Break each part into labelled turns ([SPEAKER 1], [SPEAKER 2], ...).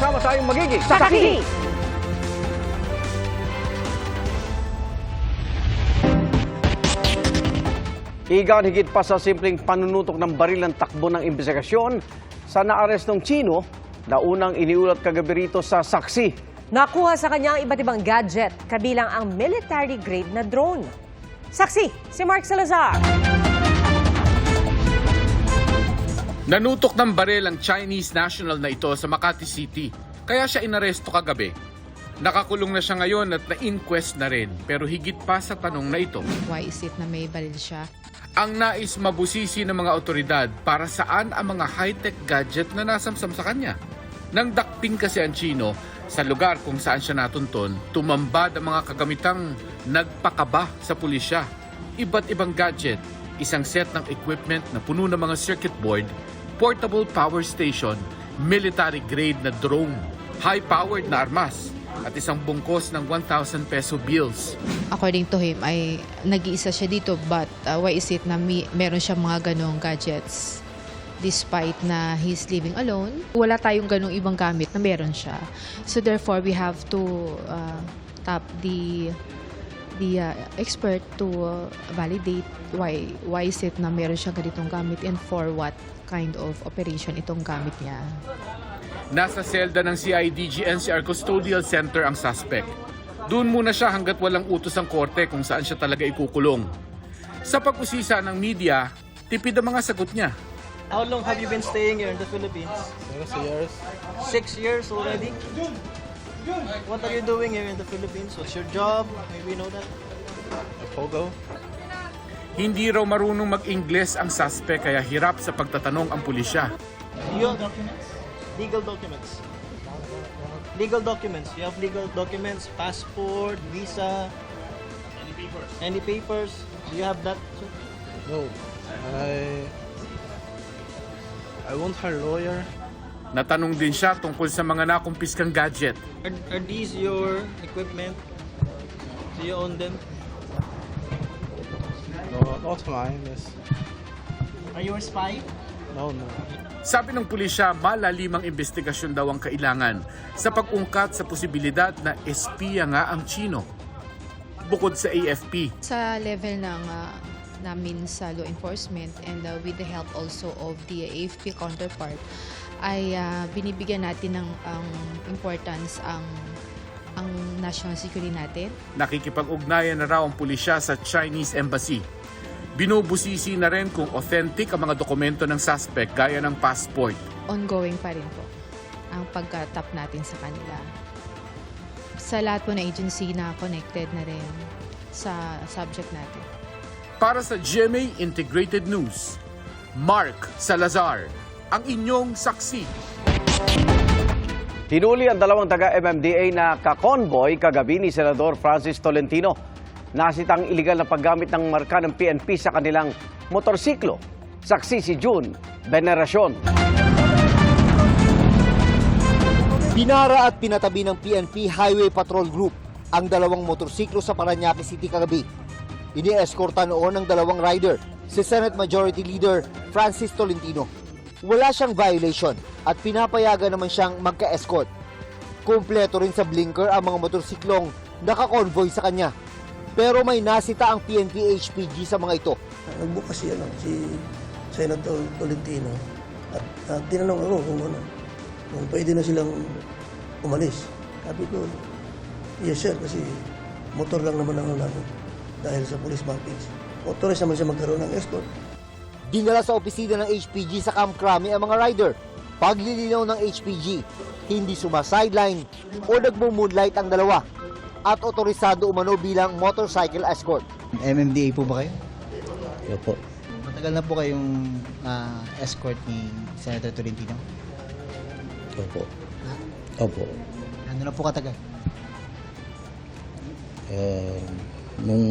[SPEAKER 1] Sama-sama tayong magiging
[SPEAKER 2] Saksi!
[SPEAKER 1] Igan higit pa sa simpleng panunutok ng baril ng takbo ng investigasyon sa naarestong Chino na unang iniulat kagabi rito sa saksi.
[SPEAKER 2] Nakuha sa kanya ang iba't ibang gadget, kabilang ang military-grade na drone. Saksi, si Mark Salazar.
[SPEAKER 3] Nanutok ng baril ang Chinese national na ito sa Makati City, kaya siya inaresto kagabi. Nakakulong na siya ngayon at na-inquest na rin, pero higit pa sa tanong na ito.
[SPEAKER 4] Why is it na may baril siya?
[SPEAKER 3] Ang nais mabusisi ng mga otoridad para saan ang mga high-tech gadget na nasamsam sa kanya. Nang dakpin kasi ang Chino sa lugar kung saan siya natunton, tumambad ang mga kagamitang nagpakaba sa pulisya. Iba't ibang gadget, isang set ng equipment na puno ng mga circuit board, portable power station, military-grade na drone, high-powered na armas, at isang bungkos ng 1,000 peso bills.
[SPEAKER 4] According to him, ay nag-iisa siya dito but uh, why is it na mi- meron siya mga ganong gadgets? Despite na he's living alone, wala tayong ganong ibang gamit na meron siya. So therefore, we have to uh, tap the the uh, expert to uh, validate why why is it na meron siya ganitong gamit and for what kind of operation itong gamit niya.
[SPEAKER 3] Nasa selda ng CIDG NCR Custodial Center ang suspect. Doon muna siya hanggat walang utos ang korte kung saan siya talaga ikukulong. Sa pag-usisa ng media, tipid ang mga sagot niya.
[SPEAKER 5] How long have you been staying here in the Philippines?
[SPEAKER 6] Six years.
[SPEAKER 5] Six years already? What are you doing here in the Philippines? What's your job? Maybe we know that.
[SPEAKER 6] A Pogo.
[SPEAKER 3] Hindi raw marunong mag-Ingles ang suspect kaya hirap sa pagtatanong ang pulisya.
[SPEAKER 5] Do you have documents? Legal documents. Legal documents. You have legal documents, passport, visa. Any papers? Any papers? Do you have that? sir?
[SPEAKER 6] No. I. I want her lawyer.
[SPEAKER 3] Natanong din siya tungkol sa mga nakumpiskang gadget.
[SPEAKER 5] Are, are these your equipment? Do you own them?
[SPEAKER 6] No, not. Yes.
[SPEAKER 5] Are you a spy?
[SPEAKER 6] No, no.
[SPEAKER 3] Sabi ng pulisya, malalimang investigasyon daw ang kailangan sa pag-ungkat sa posibilidad na espiya nga ang Chino. Bukod sa AFP,
[SPEAKER 4] sa level ng ah, namin sa law enforcement and uh, with the help also of the AFP counterpart ay ah, binibigyan natin ng ang importance ang ang national security natin.
[SPEAKER 3] nakikipag-ugnayan na raw ang pulisya sa Chinese Embassy. Binubusisi na rin kung authentic ang mga dokumento ng suspect gaya ng passport.
[SPEAKER 4] Ongoing pa rin po ang pagka-tap natin sa kanila. Sa lahat po ng agency na connected na rin sa subject natin.
[SPEAKER 3] Para sa GMA Integrated News, Mark Salazar, ang inyong saksi.
[SPEAKER 1] Hinuli ang dalawang taga-MMDA na kakonvoy kagabi ni Senador Francis Tolentino. Nasitang iligal na paggamit ng marka ng PNP sa kanilang motorsiklo. Saksi si June Veneracion.
[SPEAKER 7] Binara at pinatabi ng PNP Highway Patrol Group ang dalawang motorsiklo sa Paranaque City kagabi. Ini-eskorta noon ng dalawang rider, si Senate Majority Leader Francis Tolentino. Wala siyang violation at pinapayagan naman siyang magka-escort. Kumpleto rin sa blinker ang mga motorsiklong nakakonvoy sa kanya. Pero may nasita ang PNP HPG sa mga ito.
[SPEAKER 8] Nagbukas si, ano, si Senator Tolentino at at tinanong ako kung ano, kung pwede na silang umalis. Sabi ko, yes sir, kasi motor lang naman ang ano namin dahil sa police mappings. Authorized naman siya magkaroon ng escort.
[SPEAKER 7] Dinala sa opisina ng HPG sa Camp Crame ang mga rider. Paglilinaw ng HPG, hindi sumasideline o nagmo-moonlight ang dalawa at otorisado umano bilang motorcycle escort.
[SPEAKER 9] MMDA po ba kayo?
[SPEAKER 8] Opo.
[SPEAKER 9] Matagal na po kayong ah, escort ni Senator Tolentino?
[SPEAKER 8] Opo. Opo.
[SPEAKER 9] Ano na po katagal?
[SPEAKER 8] Uh, nung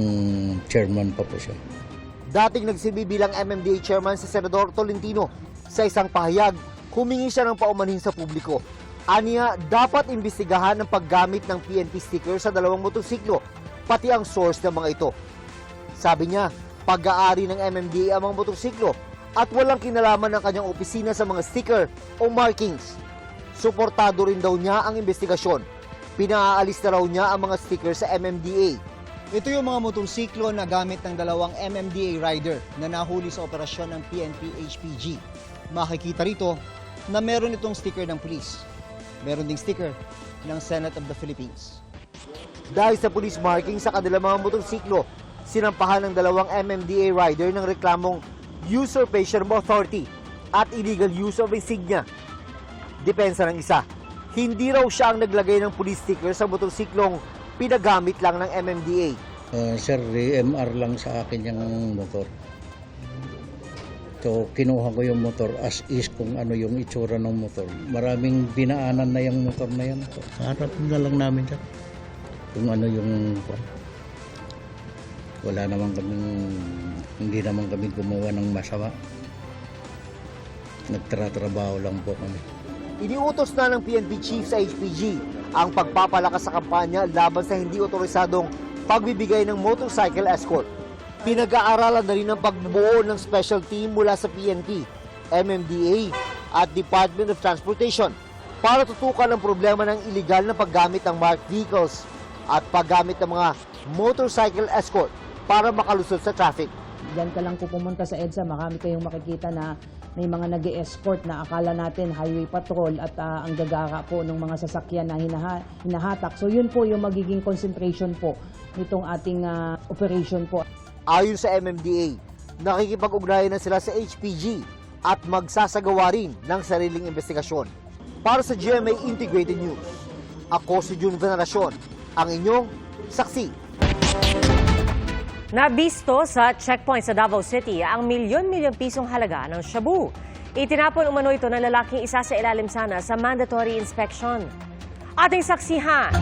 [SPEAKER 8] chairman pa po siya.
[SPEAKER 7] Dating nagsilbi bilang MMDA chairman si Senador Tolentino. Sa isang pahayag, humingi siya ng paumanhin sa publiko. Aniya, dapat imbestigahan ang paggamit ng PNP sticker sa dalawang motorsiklo, pati ang source ng mga ito. Sabi niya, pag-aari ng MMDA ang mga motorsiklo at walang kinalaman ng kanyang opisina sa mga sticker o markings. Suportado rin daw niya ang investigasyon. Pinaalis na raw niya ang mga sticker sa MMDA. Ito yung mga motorsiklo na gamit ng dalawang MMDA rider na nahuli sa operasyon ng PNP HPG. Makikita rito na meron itong sticker ng pulis. Meron ding sticker ng Senate of the Philippines. Dahil sa police marking sa kanilang mga motorsiklo, sinampahan ng dalawang MMDA rider ng reklamong usurpation of authority at illegal use of insignia. Depensa ng isa, hindi raw siya ang naglagay ng police sticker sa motorsiklong pinagamit lang ng MMDA.
[SPEAKER 10] Uh, sir, MR lang sa akin yung motor. So, kinuha ko yung motor as is kung ano yung itsura ng motor. Maraming binaanan na yung motor na yan. So, harap na lang namin sir. Kung ano yung... Wala naman kaming... Hindi naman kami gumawa ng masama. Nagtratrabaho lang po kami.
[SPEAKER 7] Iniutos na ng PNP chief sa HPG ang pagpapalakas sa kampanya laban sa hindi otorisadong pagbibigay ng motorcycle escort. Pinag-aaralan na rin ang pagbubuo ng special team mula sa PNP, MMDA at Department of Transportation para tutukan ang problema ng iligal na paggamit ng marked vehicles at paggamit ng mga motorcycle escort para makalusot sa traffic.
[SPEAKER 11] Diyan ka lang po pumunta sa EDSA, marami kayong makikita na may mga nag escort na akala natin highway patrol at ah, ang gagara po ng mga sasakyan na hinaha- hinahatak. So yun po yung magiging concentration po nitong ating ah, operation po.
[SPEAKER 7] Ayon sa MMDA, nakikipag-ugnayan na sila sa HPG at magsasagawa rin ng sariling investigasyon. Para sa GMA Integrated News, ako si June Veneracion, ang inyong saksi.
[SPEAKER 2] Nabisto sa checkpoint sa Davao City ang milyon-milyon pisong halaga ng shabu. Itinapon umano ito ng lalaking isa sa ilalim sana sa mandatory inspection. Ating saksihan.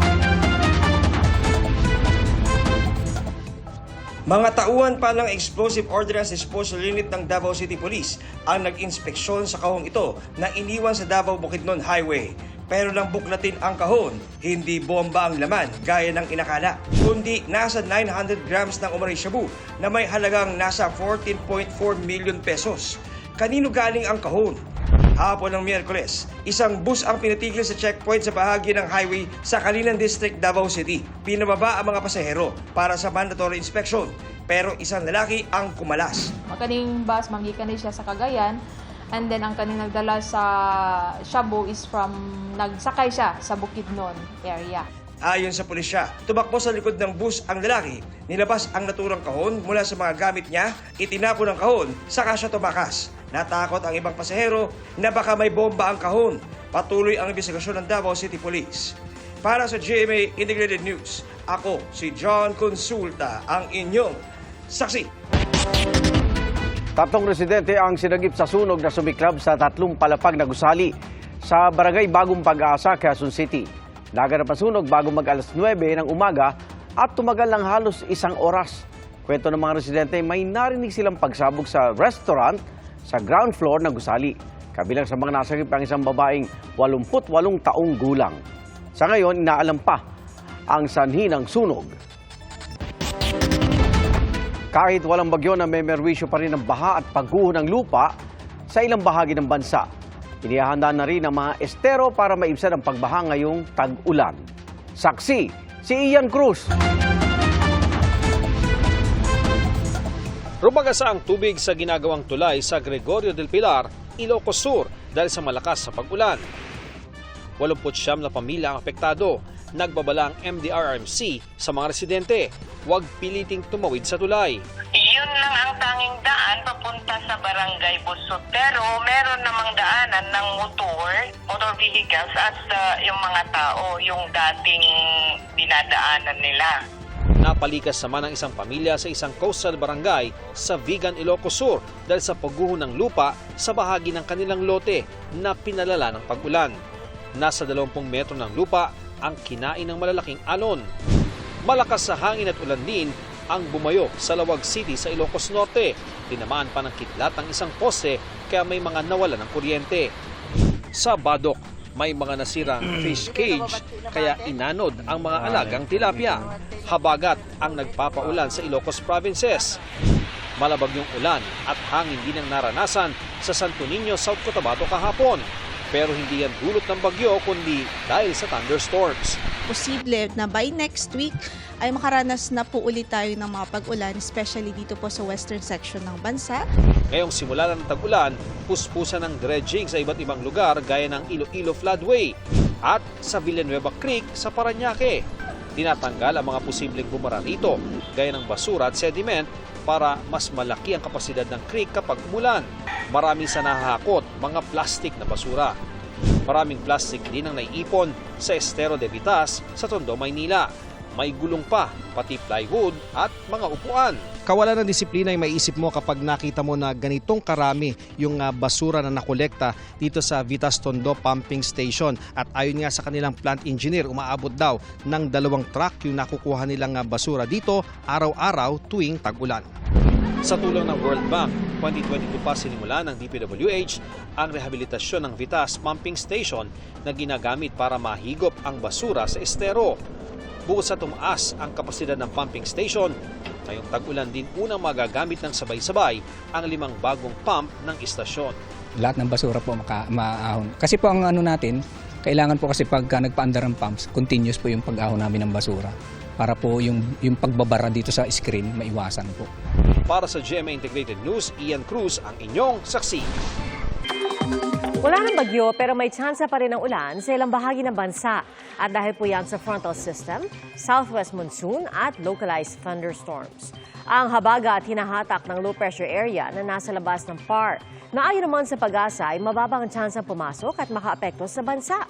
[SPEAKER 12] Mga tauhan pa ng Explosive Ordnance Disposal Unit ng Davao City Police ang nag-inspeksyon sa kahong ito na iniwan sa Davao Bukidnon Highway. Pero nang buklatin ang kahon, hindi bomba ang laman gaya ng inakala, kundi nasa 900 grams ng umano'y shabu na may halagang nasa 14.4 million pesos. Kanino galing ang kahon? Hapon ng Miyerkules, isang bus ang pinatigil sa checkpoint sa bahagi ng highway sa Kalinan District, Davao City. Pinababa ang mga pasahero para sa mandatory inspection, pero isang lalaki ang kumalas.
[SPEAKER 13] Kaning bus, mangikan siya sa Cagayan. And then, ang kaning nagdala sa Shabu is from, nagsakay siya sa Bukidnon area.
[SPEAKER 12] Ayon sa pulisya, tumakbo sa likod ng bus ang lalaki, nilabas ang naturang kahon mula sa mga gamit niya, itinapon ang kahon, saka siya tumakas. Natakot ang ibang pasahero na baka may bomba ang kahon. Patuloy ang investigasyon ng Davao City Police. Para sa GMA Integrated News, ako si John Consulta, ang inyong saksi.
[SPEAKER 1] Tatlong residente ang sinagip sa sunog na sumiklab sa tatlong palapag na gusali sa barangay Bagong Pag-asa, Quezon City. Naganap ang sunog bago mag alas 9 ng umaga at tumagal ng halos isang oras. Kwento ng mga residente, may narinig silang pagsabog sa restaurant sa ground floor ng gusali. Kabilang sa mga nasagip ang isang babaeng 88 taong gulang. Sa ngayon, inaalam pa ang sanhi ng sunog. Kahit walang bagyo na may merwisyo pa rin ng baha at pagguho ng lupa sa ilang bahagi ng bansa. Inihahanda na rin ang mga estero para maibsan ang pagbaha ngayong tag-ulan. Saksi, si Ian Cruz.
[SPEAKER 14] Rumagasa ang tubig sa ginagawang tulay sa Gregorio del Pilar, Ilocos Sur dahil sa malakas sa pag-ulan. 89 na pamilya ang apektado. Nagbabala ang MDRRMC sa mga residente. Huwag piliting tumawid sa tulay.
[SPEAKER 15] Yun lang ang tanging daan papunta sa barangay Busot. Pero meron namang daanan ng motor, motor vehicles at uh, yung mga tao, yung dating dinadaanan nila.
[SPEAKER 14] Napalikas naman ang isang pamilya sa isang coastal barangay sa Vigan, Ilocos Sur dahil sa pagguho ng lupa sa bahagi ng kanilang lote na pinalala ng pag-ulan. Nasa 20 metro ng lupa ang kinain ng malalaking alon. Malakas sa hangin at ulan din ang bumayo sa Lawag City sa Ilocos Norte. Tinamaan pa ng kidlat ang isang poste kaya may mga nawala ng kuryente. Sa Badok, may mga nasirang fish cage kaya inanod ang mga alagang tilapia. Habagat ang nagpapaulan sa Ilocos provinces. Malabag yung ulan at hangin din ang naranasan sa Santo Niño, South Cotabato kahapon. Pero hindi yan dulot ng bagyo kundi dahil sa thunderstorms.
[SPEAKER 16] posible na by next week ay makaranas na po ulit tayo ng mga pag-ulan, especially dito po sa western section ng bansa.
[SPEAKER 14] Ngayong simula ng tag-ulan, puspusan ng dredging sa iba't ibang lugar gaya ng Iloilo Floodway at sa Villanueva Creek sa Paranaque. Tinatanggal ang mga posibleng bumara rito gaya ng basura at sediment para mas malaki ang kapasidad ng creek kapag umulan. Marami sa nahahakot mga plastic na basura. Maraming plastic din ang naiipon sa Estero de Vitas sa Tondo, Maynila. May gulong pa, pati plywood at mga upuan.
[SPEAKER 17] kawalan ng disiplina ay maiisip mo kapag nakita mo na ganitong karami yung ah, basura na nakolekta dito sa Vitas Tondo Pumping Station. At ayon nga sa kanilang plant engineer, umaabot daw ng dalawang truck yung nakukuha nilang ah, basura dito araw-araw tuwing tag-ulan.
[SPEAKER 14] Sa tulong ng World Bank, 2022 pa sinimula ng DPWH ang rehabilitasyon ng Vitas Pumping Station na ginagamit para mahigop ang basura sa estero. Bukod sa tumaas ang kapasidad ng pumping station, ngayong tag-ulan din unang magagamit ng sabay-sabay ang limang bagong pump ng istasyon.
[SPEAKER 18] lahat ng basura po maka, maahon. Kasi po ang ano natin, kailangan po kasi pagka nagpaandar ng pumps, continuous po yung pag-ahon namin ng basura para po yung, yung pagbabara dito sa screen maiwasan po.
[SPEAKER 14] Para sa GMA Integrated News, Ian Cruz ang inyong saksi.
[SPEAKER 2] Wala ng bagyo pero may tsansa pa rin ng ulan sa ilang bahagi ng bansa. At dahil po yan sa frontal system, southwest monsoon at localized thunderstorms. Ang habaga at hinahatak ng low pressure area na nasa labas ng PAR na ayon naman sa pag-asa ay mababang ang tsansang pumasok at makaapekto sa bansa.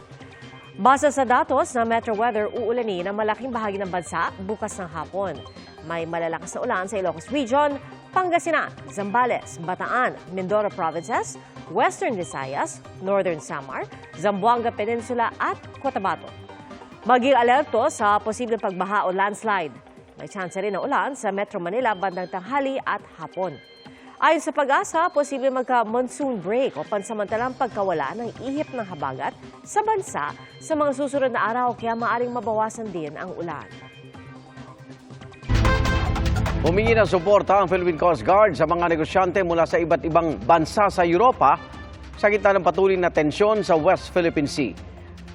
[SPEAKER 2] Base sa datos ng Metro Weather, uulanin ang malaking bahagi ng bansa bukas ng hapon. May malalakas na ulan sa Ilocos Region, Pangasinan, Zambales, Bataan, Mindoro Provinces, Western Visayas, Northern Samar, Zamboanga Peninsula at Cotabato. Maging alerto sa posibleng pagbaha o landslide. May chance rin ng ulan sa Metro Manila bandang tanghali at hapon. Ayon sa pag-asa, posible magka-monsoon break o pansamantalang pagkawala ng ihip ng habagat sa bansa sa mga susunod na araw kaya maaring mabawasan din ang ulan.
[SPEAKER 1] Humingi ng suporta ang Philippine Coast Guard sa mga negosyante mula sa iba't ibang bansa sa Europa sa gitna ng patuloy na tensyon sa West Philippine Sea.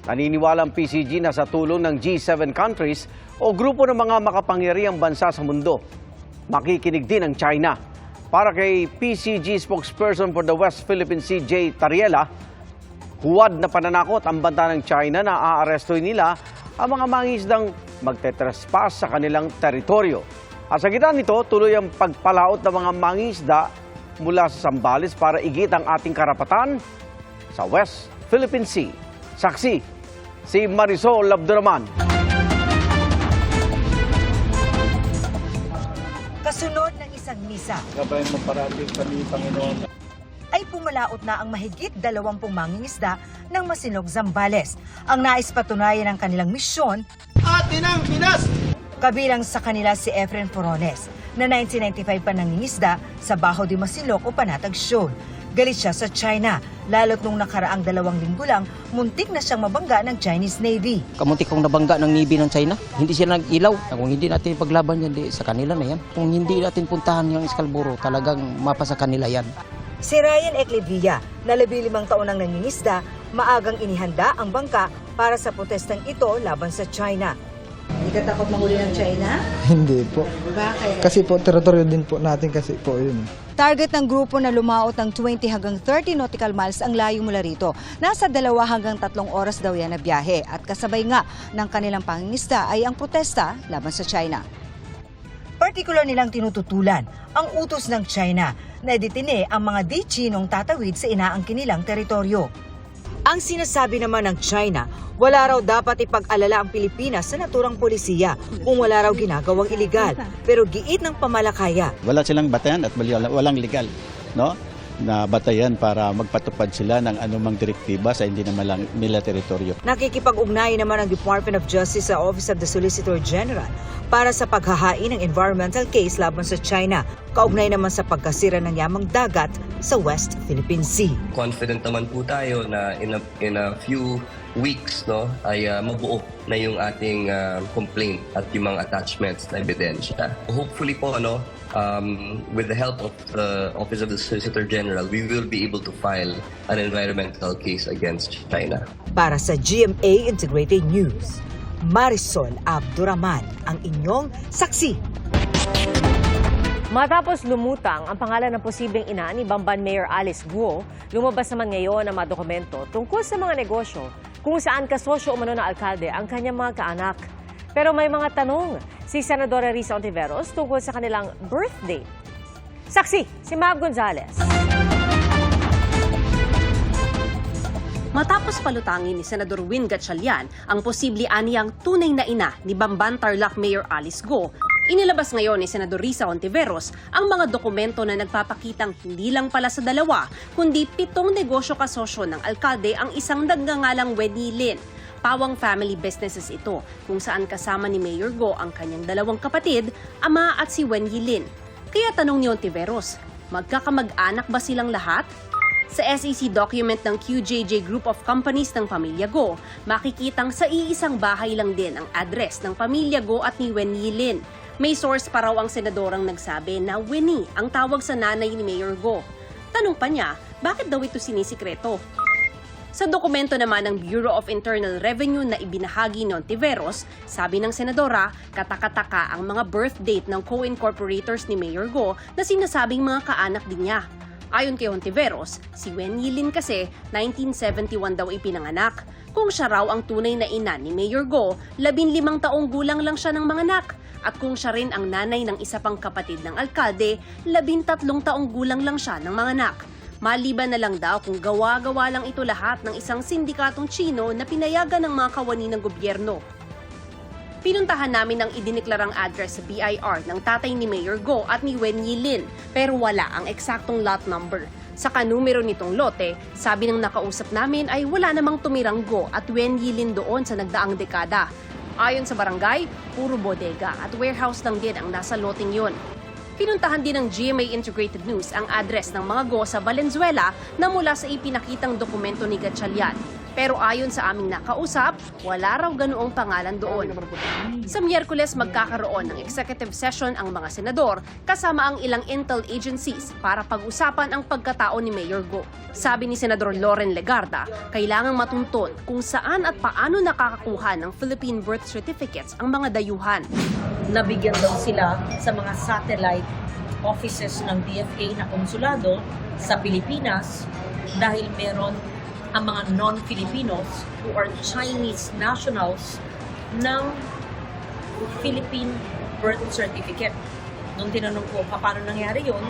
[SPEAKER 1] Naniniwala ang PCG na sa tulong ng G7 countries o grupo ng mga makapangyarihang bansa sa mundo, makikinig din ang China. Para kay PCG spokesperson for the West Philippine Sea, Jay Tariela, huwad na pananakot ang banta ng China na aarestuin nila ang mga mangisdang magtetrespass sa kanilang teritoryo. At sa gitna nito, tuloy ang pagpalaot ng mga mangisda mula sa Sambales para igit ang ating karapatan sa West Philippine Sea. Saksi, si Marisol Labduraman.
[SPEAKER 19] Kasunod ng isang misa,
[SPEAKER 10] Gabay mo parati pa ni Panginoon.
[SPEAKER 19] ay pumalaot na ang mahigit dalawampung mangingisda ng Masinog Zambales. Ang nais patunayan ng kanilang misyon,
[SPEAKER 5] Atin ang Pinas!
[SPEAKER 19] Kabilang sa kanila si Efren Forones, na 1995 pa nangingisda sa Baho de Masinloc o Panatag Shoal. Galit siya sa China, lalo't nung nakaraang dalawang linggo lang, muntik na siyang mabangga ng Chinese Navy.
[SPEAKER 20] Kamunti kong nabangga ng Navy ng China. Hindi sila nag-ilaw. Kung hindi natin paglaban yan, di, sa kanila na yan. Kung hindi natin puntahan yung Escalburo, talagang mapa sa kanila yan.
[SPEAKER 19] Si Ryan Eclevilla, na labilimang taon ang nangingisda, maagang inihanda ang bangka para sa protestang ito laban sa China. Hindi ka takot mahuli ng China?
[SPEAKER 6] Hindi po.
[SPEAKER 19] Bakit?
[SPEAKER 6] Kasi po, teritoryo din po natin kasi po yun.
[SPEAKER 19] Target ng grupo na lumaot ng 20 hanggang 30 nautical miles ang layo mula rito. Nasa dalawa hanggang tatlong oras daw yan na biyahe at kasabay nga ng kanilang pangingisda ay ang protesta laban sa China. Partikular nilang tinututulan ang utos ng China na ditine ang mga di-Chinong tatawid sa inaangkin nilang teritoryo. Ang sinasabi naman ng China, wala raw dapat ipag-alala ang Pilipinas sa naturang polisiya kung wala raw ginagawang iligal. Pero giit ng pamalakaya,
[SPEAKER 10] Wala silang batayan at wala- walang legal, no? Na batayan para magpatupad sila ng anumang direktiba sa hindi naman lang nila teritoryo.
[SPEAKER 19] Nakikipag-ugnayan naman ang Department of Justice sa Office of the Solicitor General para sa paghahain ng environmental case laban sa China. Kaugnay naman sa pagkasira ng yamang dagat sa West Philippine Sea.
[SPEAKER 21] confident naman po tayo na in a, in a few weeks no ay ah, mabuo na yung ating ah, complaint at yung mga attachments na ebidensya. Hopefully po ano um, with the help of the Office of the Solicitor General, we will be able to file an environmental case against China.
[SPEAKER 22] Para sa GMA Integrated News, Marisol Abduraman ang inyong saksi.
[SPEAKER 2] Matapos lumutang ang pangalan ng posibleng ina ni Bamban Mayor Alice Guo, lumabas naman ngayon ang mga dokumento tungkol sa mga negosyo kung saan kasosyo umano ng alkalde ang kanyang mga kaanak. Pero may mga tanong si Senadora Risa Ontiveros tungkol sa kanilang birthday. Saksi, si Mab Gonzales.
[SPEAKER 23] Matapos palutangin ni Senador Win Gatchalian ang posible aniyang tunay na ina ni Bamban Tarlac Mayor Alice Go, inilabas ngayon ni Senador Risa Ontiveros ang mga dokumento na nagpapakitang hindi lang pala sa dalawa, kundi pitong negosyo kasosyo ng alkalde ang isang nagngangalang Wendy Lin. Pawang family businesses ito, kung saan kasama ni Mayor Go ang kanyang dalawang kapatid, ama at si Wendy Lin. Kaya tanong ni Ontiveros, magkakamag-anak ba silang lahat? Sa SEC document ng QJJ Group of Companies ng Pamilya Go, makikitang sa iisang bahay lang din ang address ng Pamilya Go at ni Wen Yilin. May source pa raw ang senadorang nagsabi na Winnie ang tawag sa nanay ni Mayor Go. Tanong pa niya, bakit daw ito sinisikreto? Sa dokumento naman ng Bureau of Internal Revenue na ibinahagi ni Ontiveros, sabi ng senadora, katakataka ang mga birth date ng co-incorporators ni Mayor Go na sinasabing mga kaanak din niya. Ayon kay Ontiveros, si Wen Yilin kasi 1971 daw ipinanganak. Kung siya raw ang tunay na ina ni Mayor Go, 15 taong gulang lang siya ng mga anak. At kung siya rin ang nanay ng isa pang kapatid ng alkalde, 13 taong gulang lang siya ng mga anak. Maliban na lang daw kung gawa-gawa lang ito lahat ng isang sindikatong Chino na pinayagan ng mga kawani ng gobyerno. Pinuntahan namin ang idineklarang address sa BIR ng tatay ni Mayor Go at ni Wen Yilin pero wala ang eksaktong lot number. Sa kanumero nitong lote, sabi ng nakausap namin ay wala namang tumirang Go at Wen Yilin doon sa nagdaang dekada. Ayon sa barangay, puro bodega at warehouse lang din ang nasa loting yon. Pinuntahan din ng GMA Integrated News ang address ng mga go sa Valenzuela na mula sa ipinakitang dokumento ni Gatchalian. Pero ayon sa aming nakausap, wala raw ganoong pangalan doon. Sa Miyerkules magkakaroon ng executive session ang mga senador kasama ang ilang intel agencies para pag-usapan ang pagkatao ni Mayor Go. Sabi ni Senador Loren Legarda, kailangang matuntun kung saan at paano nakakakuha ng Philippine birth certificates ang mga dayuhan.
[SPEAKER 24] nabigyan daw sila sa mga satellite offices ng DFA na konsulado sa Pilipinas dahil meron ang mga non-Filipinos who are Chinese nationals ng Philippine birth certificate. Nung tinanong ko, paano nangyari yon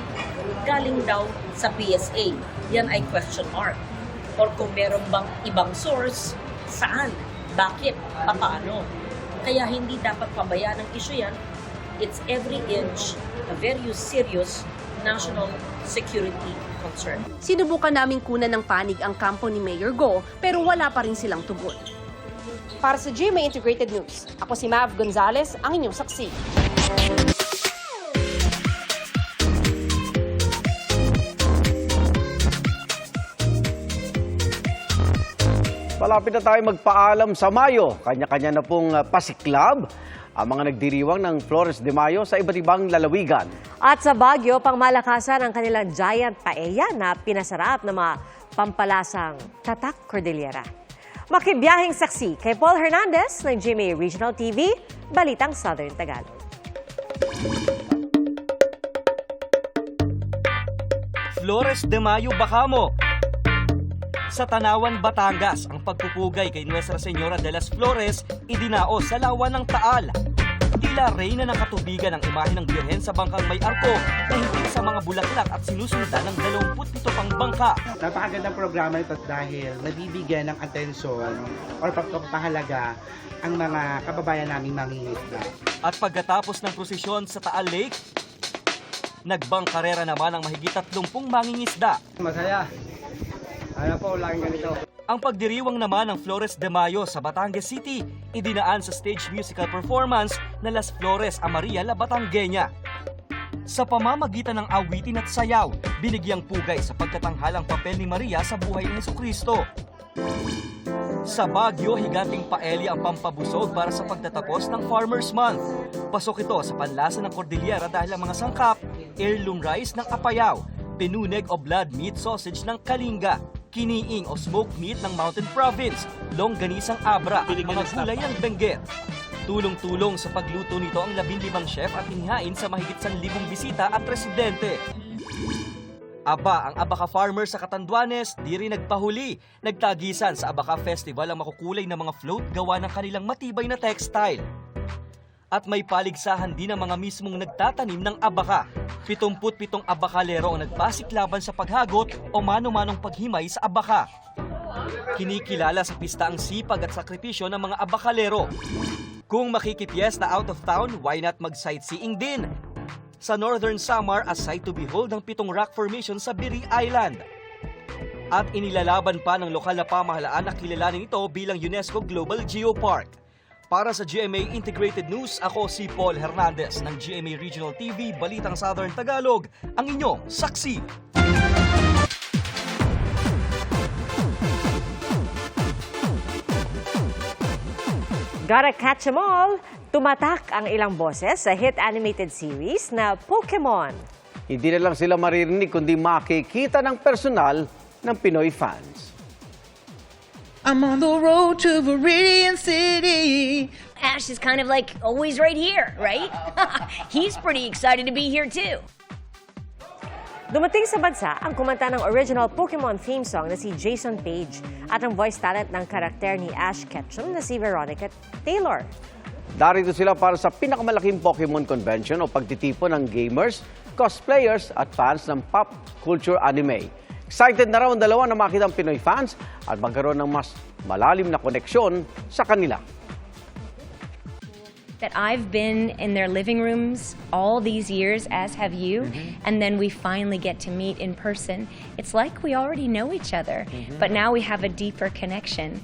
[SPEAKER 24] galing daw sa PSA. Yan ay question mark. Or kung meron bang ibang source, saan? Bakit? Paano? Kaya hindi dapat pabayaan ng issue yan. It's every inch a very serious national security concern.
[SPEAKER 23] Sinubukan namin kunan ng panig ang kampo ni Mayor Go pero wala pa rin silang tugon. Para sa GMA Integrated News, ako si Mav Gonzalez, ang inyong saksi.
[SPEAKER 1] Malapit na tayo magpaalam sa Mayo. Kanya-kanya na pong uh, pasiklab ang mga nagdiriwang ng Flores de Mayo sa iba't ibang lalawigan.
[SPEAKER 2] At sa Baguio, pangmalakasan ang kanilang giant paella na pinasarap ng mga pampalasang Tatak Cordillera. Makibiyahing saksi kay Paul Hernandez ng GMA Regional TV, Balitang Southern Tagalog.
[SPEAKER 25] Flores de Mayo Bacamo. Sa Tanawan, Batangas, ang pagpupugay kay Nuestra Señora de las Flores idinaos sa lawan ng Taal. Tila reyna ng katubigan ang imahe ng Birhen sa bangkang may arko na higit sa mga bulaklak at sinusundan ng 27 pang bangka.
[SPEAKER 26] Napakagandang programa ito dahil nabibigyan ng atensyon or pagpapahalaga ang mga kababayan naming mangingisda.
[SPEAKER 25] At pagkatapos ng prosesyon sa Taal Lake, nagbangkarera naman ang mahigit 30 mangingisda.
[SPEAKER 26] Masaya. Ano po, laging ganito.
[SPEAKER 25] Ang pagdiriwang naman ng Flores de Mayo sa Batangas City, idinaan sa stage musical performance na Las Flores a Maria la Batangueña. Sa pamamagitan ng awitin at sayaw, binigyang pugay sa pagkatanghalang papel ni Maria sa buhay ni Kristo. Sa Baguio, higanting paeli ang pampabusog para sa pagtatapos ng Farmers Month. Pasok ito sa panlasa ng Cordillera dahil ang mga sangkap heirloom rice ng Apayao, pinuneg o blood meat sausage ng Kalinga, kiniing o smoked meat ng Mountain Province, longganisang abra at mga gulay ng Benguet. Tulong-tulong sa pagluto nito ang 15 chef at inihain sa mahigit 1,000 bisita at residente. Aba, ang Abaca farmer sa Catanduanes di rin nagpahuli. Nagtagisan sa Abaca Festival ang makukulay na mga float gawa ng kanilang matibay na textile. At may paligsahan din ang mga mismong nagtatanim ng abaka. 77 abakalero ang nagpasiklaban sa paghagot o mano-manong paghimay sa abaka. Kinikilala sa pista ang sipag at sakripisyo ng mga abakalero. Kung makikipiyes na out of town, why not mag-sightseeing din? Sa Northern Samar, a sight to behold ng pitong rock formation sa Biri Island. At inilalaban pa ng lokal na pamahalaan na kilalanin ito bilang UNESCO Global Geopark. Para sa GMA Integrated News, ako si Paul Hernandez ng GMA Regional TV, Balitang Southern Tagalog, ang inyong saksi.
[SPEAKER 2] Gotta catch 'em all! Tumatak ang ilang boses sa hit animated series na Pokemon.
[SPEAKER 1] Hindi na lang sila maririnig kundi makikita ng personal ng Pinoy fans.
[SPEAKER 27] I'm on the road to Viridian City.
[SPEAKER 28] Ash is kind of like always right here, right? He's pretty excited to be here too.
[SPEAKER 2] Dumating sa bansa ang kumanta ng original Pokemon theme song na si Jason Page at ang voice talent ng karakter ni Ash Ketchum na si Veronica Taylor.
[SPEAKER 1] Darito sila para sa pinakamalaking Pokemon convention o pagtitipon ng gamers, cosplayers at fans ng pop culture anime. Excited na raw ang dalawa na makita ang Pinoy fans at magkaroon ng mas malalim na koneksyon sa kanila.
[SPEAKER 29] that I've been in their living rooms all these years, as have you, and then we finally get to meet in person. It's like we already know each other, but now we have a deeper connection,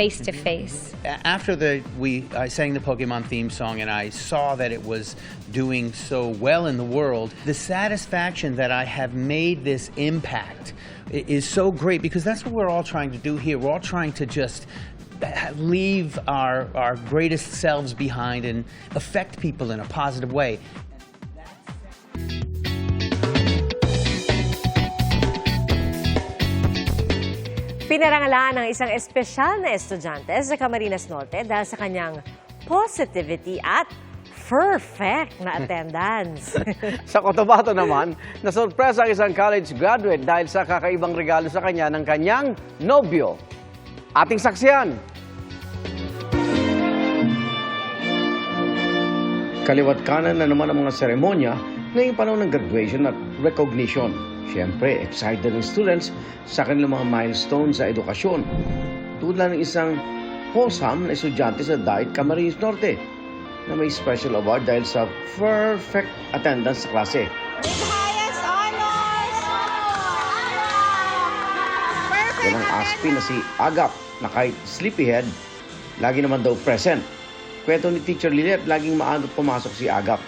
[SPEAKER 29] face to face.
[SPEAKER 30] after the we I sang the Pokemon theme song and I saw that it was doing so well in the world, the satisfaction that I have made this impact is so great because that's what we're all trying to do here. We're all trying to just leave our our greatest selves behind and affect people in a positive way.
[SPEAKER 2] Pinarangalaan ng isang espesyal na estudyante sa Camarines Norte dahil sa kanyang positivity at perfect na attendance.
[SPEAKER 1] Sa Cotabato naman, nasurpresa ang isang college graduate dahil sa kakaibang regalo sa kanya ng kanyang nobyo. Ating saksiyan. Kaliwat kanan na naman ang mga seremonya ngayong panahon ng graduation at recognition. Siyempre, excited ang students sa kanilang mga milestone sa edukasyon. Tulad ng isang wholesome na estudyante sa Diet Camarines Norte na may special award dahil sa perfect attendance sa klase. Yan ang aspi na si Agap na kahit sleepyhead, lagi naman daw present. Kwento ni Teacher Lilet, laging maaga pumasok si Agap.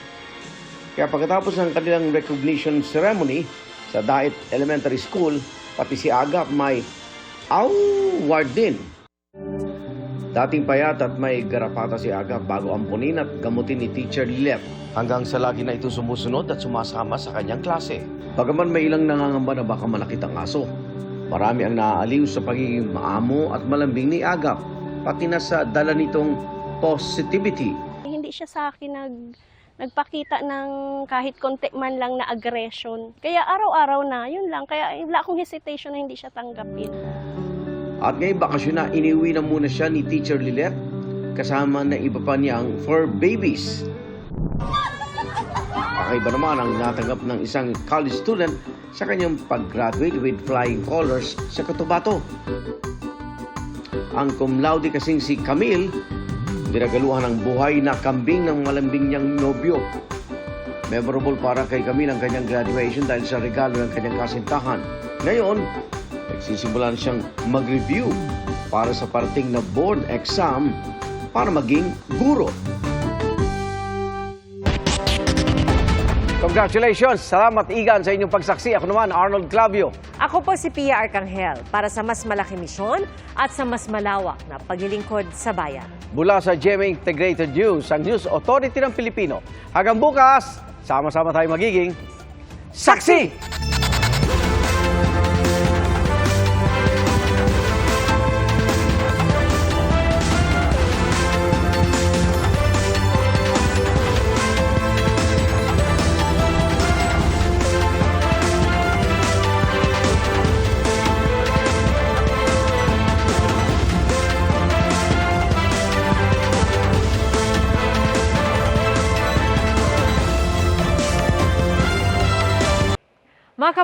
[SPEAKER 1] Kaya pagkatapos ng kanilang recognition ceremony sa Daet Elementary School, pati si Agap may award din. Dating payat at may garapata si Agap bago ampunin at gamutin ni Teacher Lilet hanggang sa lagi na ito sumusunod at sumasama sa kanyang klase. Bagaman may ilang nangangamba na baka manakit ang aso, marami ang naaaliw sa pagiging maamo at malambing ni Agap, pati na sa dala nitong positivity
[SPEAKER 31] Hindi siya sa akin nag nagpakita ng kahit konti man lang na aggression. Kaya araw-araw na, yun lang. Kaya wala akong hesitation na hindi siya tanggapin.
[SPEAKER 1] At ngayong bakasyon na, iniuwi na muna siya ni Teacher Lilet kasama na iba pa niyang four babies. Kakaiba naman ang natanggap ng isang college student sa kanyang pag-graduate with flying colors sa Cotabato. Ang cum laude kasing si Camille, dinagaluhan ng buhay na kambing ng malambing niyang nobyo. Memorable para kay Camille ang kanyang graduation dahil sa regalo ng kanyang kasintahan. Ngayon, nagsisimulan siyang mag-review para sa parating na board exam para maging guro. Congratulations! Salamat Igan sa inyong pagsaksi. Ako naman, Arnold Clavio.
[SPEAKER 2] Ako po si Pia Arcangel para sa mas malaki misyon at sa mas malawak na paglilingkod sa bayan.
[SPEAKER 1] Mula sa GMA Integrated News, ang News Authority ng Pilipino. Hanggang bukas, sama-sama tayo magiging Saksi!
[SPEAKER 2] Mga